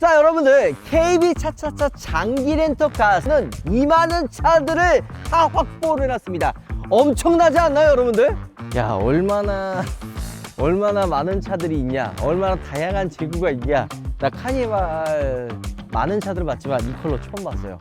자 여러분들 KB 차차차 장기 렌터카는 이 많은 차들을 다 확보를 해놨습니다. 엄청나지 않나요 여러분들? 야 얼마나 얼마나 많은 차들이 있냐 얼마나 다양한 재구가 있냐. 나 카니발 많은 차들을 봤지만 이 컬러 처음 봤어요.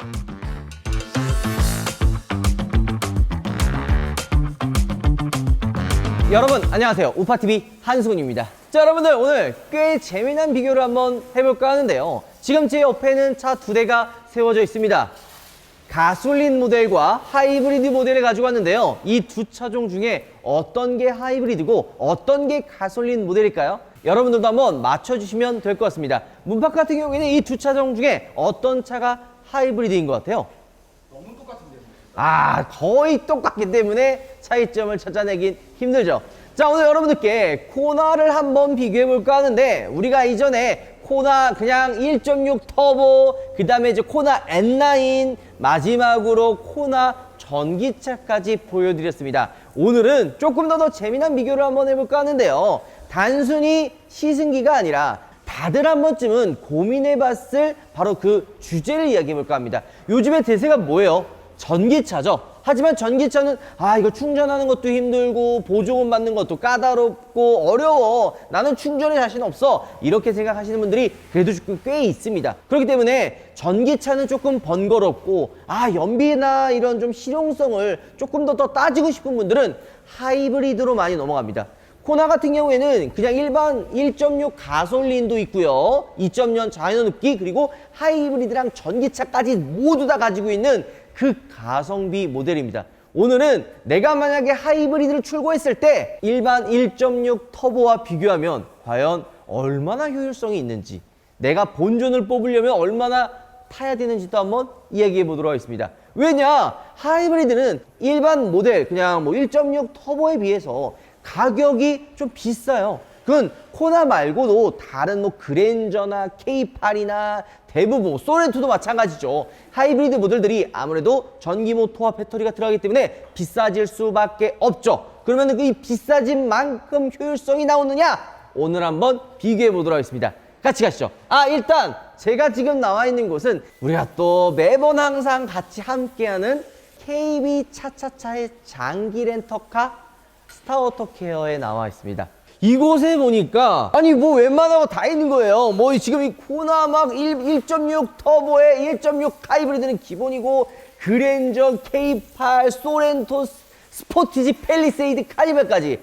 여러분 안녕하세요. 우파TV 한승훈입니다 자 여러분들 오늘 꽤 재미난 비교를 한번 해볼까 하는데요 지금 제 옆에는 차 두 대가 세워져 있습니다 가솔린 모델과 하이브리드 모델을 가지고 왔는데요 이 두 차종 중에 어떤 게 하이브리드고 어떤 게 가솔린 모델일까요? 여러분들도 한번 맞춰주시면 될 것 같습니다 문팍 같은 경우에는 이 두 차종 중에 어떤 차가 하이브리드인 것 같아요? 아, 거의 똑같기 때문에 차이점을 찾아내긴 힘들죠. 자, 오늘 여러분들께 코나를 한번 비교해 볼까 하는데, 우리가 이전에 코나 그냥 1.6 터보, 그 다음에 이제 코나 N9, 마지막으로 코나 전기차까지 보여드렸습니다. 오늘은 조금 더 더 재미난 비교를 한번 해볼까 하는데요. 단순히 시승기가 아니라 다들 한 번쯤은 고민해봤을 바로 그 주제를 이야기해볼까 합니다. 요즘에 대세가 뭐예요? 전기차죠. 하지만 전기차는 아 이거 충전하는 것도 힘들고 보조금 받는 것도 까다롭고 어려워. 나는 충전에 자신 없어. 이렇게 생각하시는 분들이 그래도 꽤 있습니다. 그렇기 때문에 전기차는 조금 번거롭고 아 연비나 이런 좀 실용성을 조금 더 더 따지고 싶은 분들은 하이브리드로 많이 넘어갑니다. 코나 같은 경우에는 그냥 일반 1.6 가솔린도 있고요. 2.0 자연흡기 그리고 하이브리드랑 전기차까지 모두 다 가지고 있는 그 가성비 모델입니다. 오늘은 내가 만약에 하이브리드를 출고했을 때 일반 1.6 터보와 비교하면 과연 얼마나 효율성이 있는지 내가 본전을 뽑으려면 얼마나 타야 되는지도 한번 이야기해 보도록 하겠습니다. 왜냐? 하이브리드는 일반 모델 그냥 뭐 1.6 터보에 비해서 가격이 좀 비싸요. 그건 코나 말고도 다른 뭐 그랜저나 K8이나 대부분 소렌토도 마찬가지죠. 하이브리드 모델들이 아무래도 전기 모터와 배터리가 들어가기 때문에 비싸질 수밖에 없죠. 그러면 그 비싸진 만큼 효율성이 나오느냐? 오늘 한번 비교해 보도록 하겠습니다. 같이 가시죠. 아, 일단 제가 지금 나와 있는 곳은 우리가 또 매번 항상 같이 함께하는 KB 차차차의 장기 렌터카 스타워터 케어에 나와 있습니다. 이곳에 보니까 아니 뭐 웬만한 거다 있는 거예요. 뭐 지금 이 코나 막 1, 1.6 터보에 1.6 하이브리드는 기본이고 그랜저 K8 소렌토 스포티지 펠리세이드 카니발까지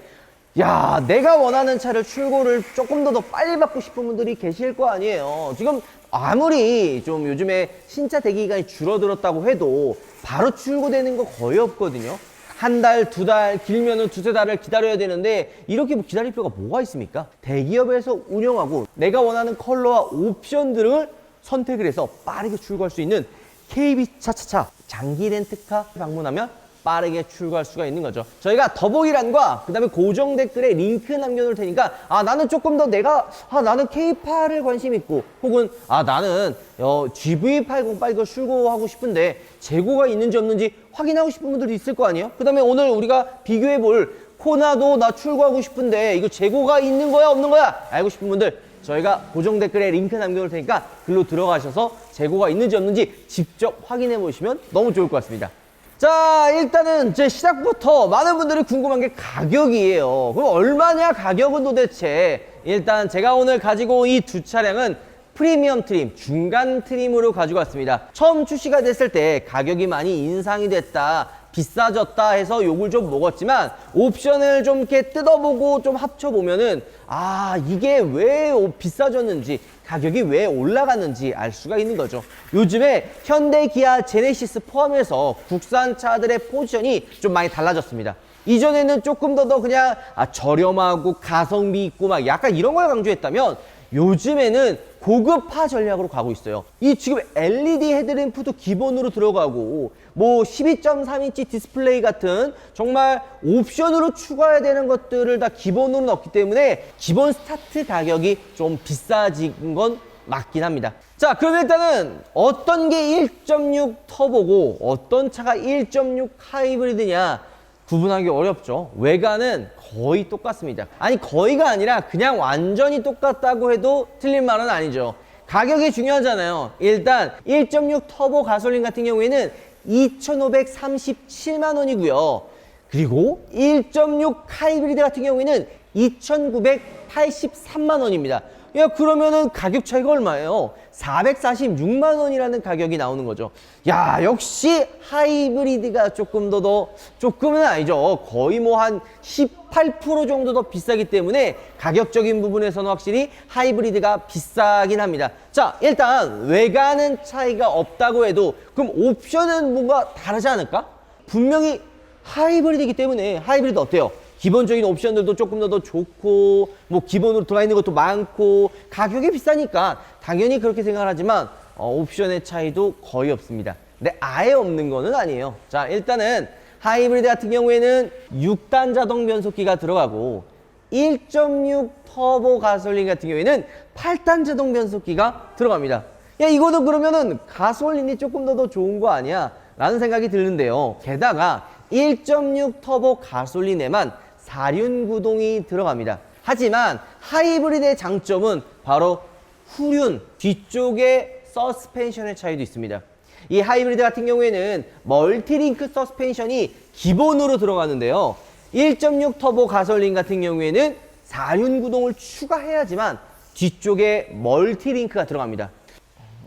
야 내가 원하는 차를 출고를 조금 더 더 빨리 받고 싶은 분들이 계실 거 아니에요. 지금 아무리 좀 요즘에 신차 대기 기간이 줄어들었다고 해도 바로 출고되는 거 거의 없거든요. 한 달, 두 달, 길면은 두세 달을 기다려야 되는데 이렇게 뭐 기다릴 필요가 뭐가 있습니까? 대기업에서 운영하고 내가 원하는 컬러와 옵션 들을 선택을 해서 빠르게 출고할 수 있는 KB 차차차 장기 렌트카 방문하면 빠르게 출고할 수가 있는 거죠. 저희가 더보기란과 그다음에 고정 댓글에 링크 남겨놓을 테니까 아 나는 조금 더 내가 아 나는 K8을 관심 있고 혹은 아 나는 어, GV80 빨리 이거 출고하고 싶은데 재고가 있는지 없는지 확인하고 싶은 분들도 있을 거 아니에요? 그다음에 오늘 우리가 비교해 볼 코나도 나 출고하고 싶은데 이거 재고가 있는 거야 없는 거야 알고 싶은 분들 저희가 고정 댓글에 링크 남겨놓을 테니까 글로 들어가셔서 재고가 있는지 없는지 직접 확인해 보시면 너무 좋을 것 같습니다. 자 일단은 제 시작부터 많은 분들이 궁금한 게 가격이에요. 그럼 얼마냐 가격은 도대체? 일단 제가 오늘 가지고 온 이 두 차량은 프리미엄 트림 중간 트림으로 가지고 왔습니다. 처음 출시가 됐을 때 가격이 많이 인상이 됐다 비싸졌다 해서 욕을 좀 먹었지만 옵션을 좀 이렇게 뜯어보고 좀 합쳐보면은 아 이게 왜 비싸졌는지 가격이 왜 올라갔는지 알 수가 있는 거죠. 요즘에 현대 기아 제네시스 포함해서 국산 차들의 포지션이 좀 많이 달라졌습니다. 이전에는 조금 더 더 그냥 아, 저렴하고 가성비 있고 막 약간 이런 걸 강조했다면 요즘에는 고급화 전략으로 가고 있어요. 이 지금 LED 헤드램프도 기본으로 들어가고 뭐 12.3인치 디스플레이 같은 정말 옵션으로 추가해야 되는 것들을 다 기본으로 넣기 때문에 기본 스타트 가격이 좀 비싸진 건 맞긴 합니다. 자, 그럼 일단은 어떤 게 1.6 터보고 어떤 차가 1.6 하이브리드냐 구분하기 어렵죠. 외관은 거의 똑같습니다. 아니 거의가 아니라 그냥 완전히 똑같다고 해도 틀린 말은 아니죠. 가격이 중요하잖아요. 일단 1.6 터보 가솔린 같은 경우에는 2,537만 원이고요. 그리고 1.6 하이브리드 같은 경우에는 2,983만 원입니다. 야, 그러면은 가격 차이가 얼마예요? 446만 원이라는 가격이 나오는 거죠. 야, 역시 하이브리드가 조금 더 더, 조금은 아니죠. 거의 뭐 한 18% 정도 더 비싸기 때문에 가격적인 부분에서는 확실히 하이브리드가 비싸긴 합니다. 자, 일단 외관은 차이가 없다고 해도 그럼 옵션은 뭔가 다르지 않을까? 분명히 하이브리드이기 때문에 하이브리드 어때요? 기본적인 옵션들도 조금 더 더 좋고 뭐 기본으로 들어가 있는 것도 많고 가격이 비싸니까 당연히 그렇게 생각을 하지만 어, 옵션의 차이도 거의 없습니다. 근데 아예 없는 거는 아니에요. 자 일단은 하이브리드 같은 경우에는 6단 자동 변속기가 들어가고 1.6 터보 가솔린 같은 경우에는 8단 자동 변속기가 들어갑니다. 야 이거는 그러면은 가솔린이 조금 더 더 좋은 거 아니야? 라는 생각이 드는데요. 게다가 1.6 터보 가솔린에만 4륜 구동이 들어갑니다. 하지만 하이브리드의 장점은 바로 후륜 뒤쪽에 서스펜션의 차이도 있습니다. 이 하이브리드 같은 경우에는 멀티링크 서스펜션이 기본으로 들어가는데요. 1.6 터보 가솔린 같은 경우에는 4륜 구동을 추가해야지만 뒤쪽에 멀티링크가 들어갑니다.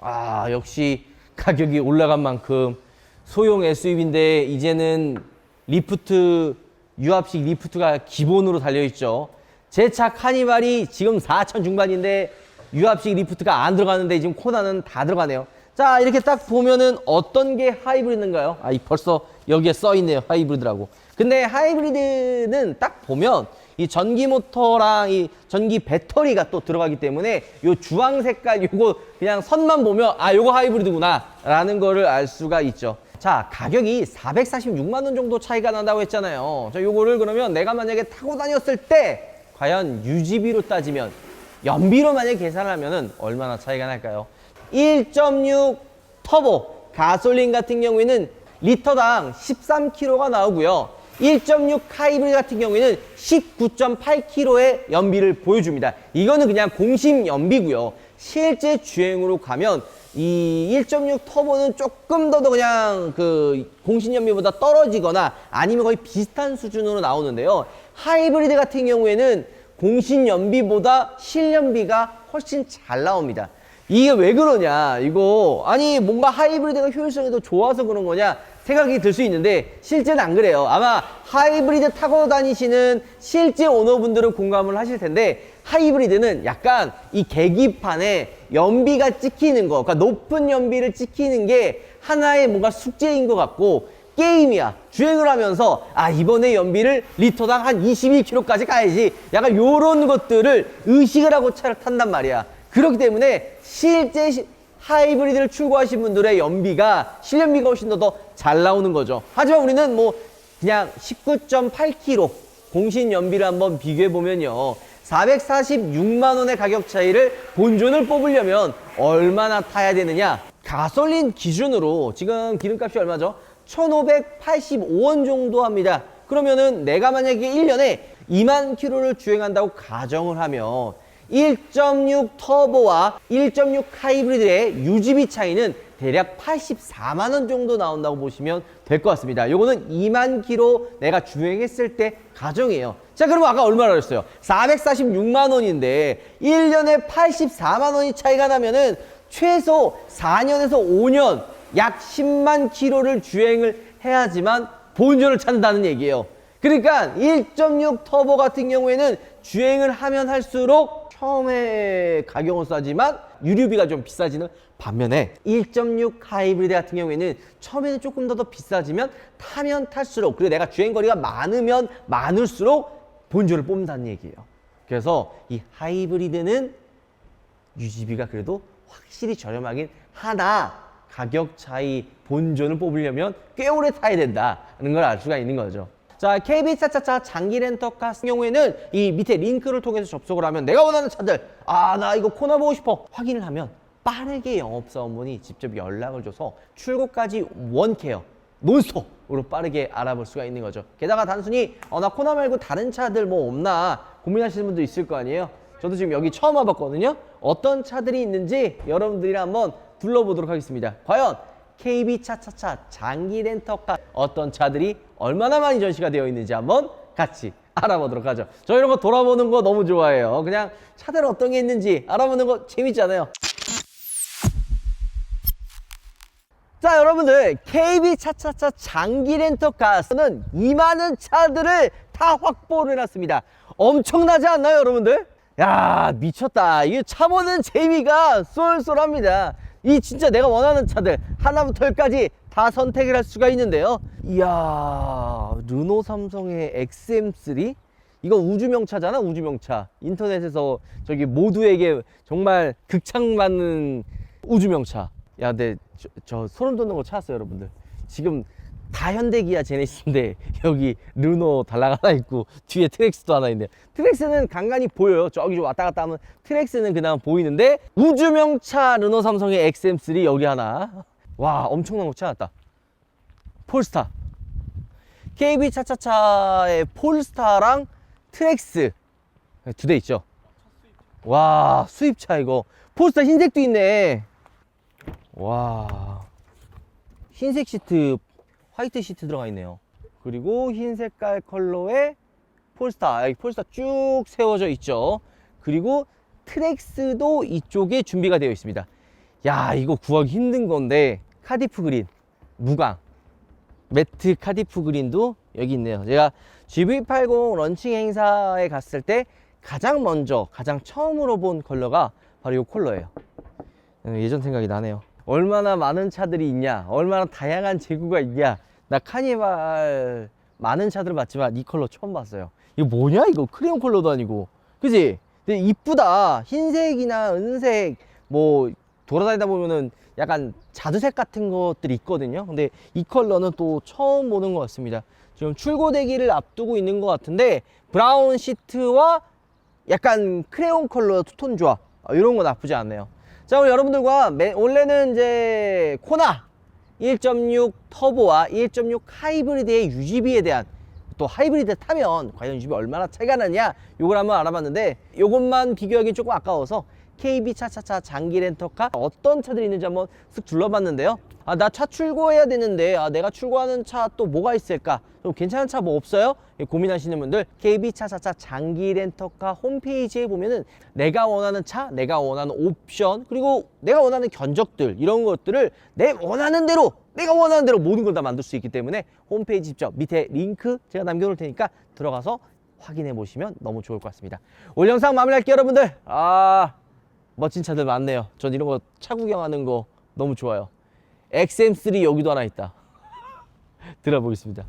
아, 역시 가격이 올라간 만큼 소형 SUV인데 이제는 리프트 유압식 리프트가 기본으로 달려 있죠. 제 차 카니발이 지금 4천 중반인데 유압식 리프트가 안 들어가는데 지금 코나는 다 들어가네요. 자 이렇게 딱 보면은 어떤 게 하이브리드인가요? 아, 이 벌써 여기에 써 있네요. 하이브리드라고. 근데 하이브리드는 딱 보면 이 전기 모터랑 이 전기 배터리가 또 들어가기 때문에 요 주황 색깔 요거 그냥 선만 보면 아 요거 하이브리드구나 라는 거를 알 수가 있죠. 자 가격이 446만 원 정도 차이가 난다고 했잖아요. 자 요거를 그러면 내가 만약에 타고 다녔을 때 과연 유지비로 따지면 연비로 만약에 계산하면은 얼마나 차이가 날까요? 1.6 터보 가솔린 같은 경우에는 리터당 13kg가 나오고요. 1.6 하이브리드 같은 경우에는 19.8kg의 연비를 보여줍니다. 이거는 그냥 공식 연비고요. 실제 주행으로 가면 이 1.6 터보는 조금 더더 그냥 그 공식 연비보다 떨어지거나 아니면 거의 비슷한 수준으로 나오는데요. 하이브리드 같은 경우에는 공식 연비보다 실연비가 훨씬 잘 나옵니다. 이게 왜 그러냐 이거 아니 뭔가 하이브리드가 효율성이 더 좋아서 그런 거냐 생각이 들 수 있는데 실제는 안 그래요 아마 하이브리드 타고 다니시는 실제 오너분들은 공감을 하실 텐데 하이브리드는 약간 이 계기판에 연비가 찍히는 거 그러니까 높은 연비를 찍히는 게 하나의 뭔가 숙제인 것 같고 게임이야. 주행을 하면서 아 이번에 연비를 리터당 한 21km까지 가야지. 약간 요런 것들을 의식을 하고 차를 탄단 말이야. 그렇기 때문에 실제 시- 하이브리드를 출고하신 분들의 연비가 실연비가 훨씬 더 잘 나오는 거죠. 하지만 우리는 뭐 그냥 19.8km 공신 연비를 한번 비교해 보면요. 446만 원의 가격 차이를 본전을 뽑으려면 얼마나 타야 되느냐? 가솔린 기준으로 지금 기름값이 얼마죠? 1,585원 정도 합니다. 그러면은 내가 만약에 1년에 2만 킬로를 주행한다고 가정을 하면 1.6 터보와 1.6 하이브리드의 유지비 차이는 대략 84만 원 정도 나온다고 보시면 될 것 같습니다. 요거는 2만 킬로 내가 주행했을 때 가정이에요. 자, 그러면 아까 얼마나 그랬어요? 446만 원인데 1년에 84만 원이 차이가 나면은 최소 4년에서 5년 약 10만 킬로를 주행을 해야지만 본전을 찾는다는 얘기예요. 그러니까 1.6 터보 같은 경우에는 주행을 하면 할수록 처음에 가격은 싸지만 유류비가 좀 비싸지는 반면에 1.6 하이브리드 같은 경우에는 처음에는 조금 더 더 비싸지면 타면 탈수록 그리고 내가 주행 거리가 많으면 많을수록 본전을 뽑는다는 얘기예요. 그래서 이 하이브리드는 유지비가 그래도 확실히 저렴하긴 하나 가격 차이 본전을 뽑으려면 꽤 오래 타야 된다는 걸 알 수가 있는 거죠. 자, KB 차차차 장기 렌터카 같은 경우에는 이 밑에 링크를 통해서 접속을 하면 내가 원하는 차들 아, 나 이거 코나 보고 싶어 확인을 하면 빠르게 영업사원분이 직접 연락을 줘서 출고까지 원케어 논스톱으로 빠르게 알아볼 수가 있는 거죠. 게다가 단순히 어, 나 코나 말고 다른 차들 뭐 없나 고민하시는 분도 있을 거 아니에요. 저도 지금 여기 처음 와봤거든요. 어떤 차들이 있는지 여러분들이랑 한번 둘러보도록 하겠습니다. 과연 KB 차차차 장기 렌터카 어떤 차들이 얼마나 많이 전시가 되어 있는지 한번 같이 알아보도록 하죠. 저 이런 거 돌아보는 거 너무 좋아해요. 그냥 차들 어떤 게 있는지 알아보는 거 재밌잖아요. 자 여러분들 KB 차차차 장기 렌터카는 이 많은 차들을 다 확보를 해놨습니다 엄청나지 않나요 여러분들? 야 미쳤다 이차 보는 재미가 쏠쏠합니다 이 진짜 내가 원하는 차들 하나부터 열까지 다 선택을 할 수가 있는데요. 이야 르노 삼성의 XM3 이거 우주명차잖아 우주명차. 인터넷에서 저기 모두에게 정말 극찬받는 우주명차. 야 근데 저, 저 소름 돋는 거 찾았어요 여러분들. 지금 다 현대 기아 제네시스인데 여기 르노 달랑 하나 있고 뒤에 트렉스도 하나 있네요. 트렉스는 간간히 보여요. 저기 좀 왔다 갔다 하면 트렉스는 그나마 보이는데 우주명차 르노 삼성의 XM3 여기 하나. 와 엄청난 거 찾았다. 폴스타. KB 차차차의 폴스타랑 트렉스. 두 대 있죠. 와 수입차 이거. 폴스타 흰색도 있네. 와. 흰색 시트, 화이트 시트 들어가 있네요. 그리고 흰 색깔 컬러의 폴스타, 폴스타 쭉 세워져 있죠. 그리고 트렉스도 이쪽에 준비가 되어 있습니다. 야 이거 구하기 힘든 건데 카디프 그린 무광 매트 카디프 그린도 여기 있네요. 제가 GV80 런칭 행사에 갔을 때 가장 먼저, 가장 처음으로 본 컬러가 바로 이 컬러예요. 음, 예전 생각이 나네요. 얼마나 많은 차들이 있냐, 얼마나 다양한 재구가 있냐. 나 카니발 많은 차들 봤지만 이 컬러 처음 봤어요. 이거 뭐냐, 이거 크레용 컬러도 아니고, 그지? 근데 이쁘다. 흰색이나 은색, 뭐 돌아다니다 보면은 약간 자두색 같은 것들이 있거든요. 근데 이 컬러는 또 처음 보는 것 같습니다. 지금 출고되기를 앞두고 있는 것 같은데 브라운 시트와 약간 크레용 컬러 투톤 조합 어, 이런 거 나쁘지 않네요. 자 오늘 여러분들과 매- 원래는 이제 코나 1.6 터보와 1.6 하이브리드의 유지비에 대한 또 하이브리드 타면 과연 유지비 얼마나 차이가 나냐? 요걸 한번 알아봤는데 요것만 비교하기 조금 아까워서 KB 차차차 장기 렌터카 어떤 차들이 있는지 한번 쓱 둘러봤는데요 아 나 차 출고해야 되는데 아 내가 출고하는 차 또 뭐가 있을까 좀 괜찮은 차 뭐 없어요? 예, 고민하시는 분들 KB 차차차 장기 렌터카 홈페이지에 보면은 내가 원하는 차, 내가 원하는 옵션 그리고 내가 원하는 견적들 이런 것들을 내 원하는 대로 내가 원하는 대로 모든 걸 다 만들 수 있기 때문에 홈페이지 직접 밑에 링크 제가 남겨놓을 테니까 들어가서 확인해 보시면 너무 좋을 것 같습니다. 오늘 영상 마무리할게요 여러분들. 아 멋진 차들 많네요. 전 이런 거 차 구경하는 거 너무 좋아요. XM3 여기도 하나 있다. 들어보겠습니다.